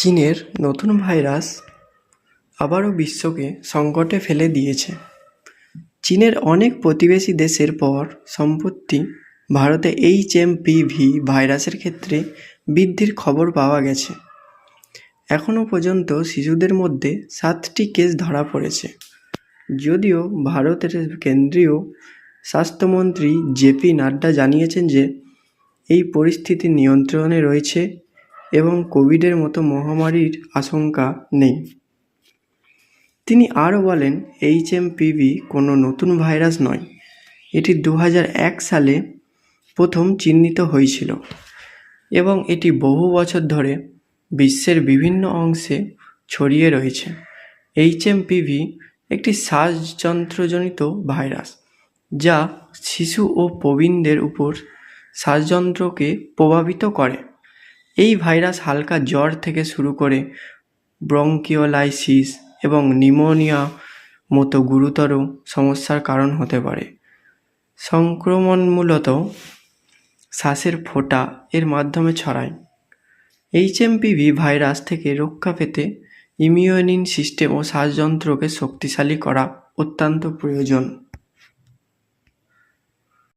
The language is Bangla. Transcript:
চীনের নতুন ভাইরাস আবারও বিশ্বকে সংকটে ফেলে দিয়েছে। চীনের অনেক প্রতিবেশী দেশের পর সম্প্রতি ভারতে এইচ এম পি ভি ভাইরাসের ক্ষেত্রে বৃদ্ধির খবর পাওয়া গেছে। এখনও পর্যন্ত শিশুদের মধ্যে সাতটি কেস ধরা পড়েছে। যদিও ভারতের কেন্দ্রীয় স্বাস্থ্যমন্ত্রী জেপি নাড্ডা জানিয়েছেন যে, এই পরিস্থিতি নিয়ন্ত্রণে রয়েছে। এবং কোভিডের মতো মহামারীর আশঙ্কা নেই। তিনি আরও বলেন এইচ এম পিভি কোনো নতুন ভাইরাস নয়। এটি দু হাজার এক সালে প্রথম চিহ্নিত হয়েছিল এবং এটি বহু বছর ধরে বিশ্বের বিভিন্ন অংশে ছড়িয়ে রয়েছে। এইচ এম পিভি একটি শ্বাসযন্ত্রজনিত ভাইরাস যা শিশু ও প্রবীণদের উপর শ্বাসযন্ত্রকে প্রভাবিত করে। এই ভাইরাস হালকা জ্বর থেকে শুরু করে ব্রঙ্কিওলাইসিস এবং নিউমোনিয়া মতো গুরুতর সমস্যার কারণ হতে পারে। সংক্রমণ মূলত শ্বাসের ফোঁটা এর মাধ্যমে ছড়ায়। এইচএমপিভি ভাইরাস থেকে রক্ষা পেতে ইমিউনিন সিস্টেম ও শ্বাসযন্ত্রকে শক্তিশালী করা অত্যন্ত প্রয়োজন।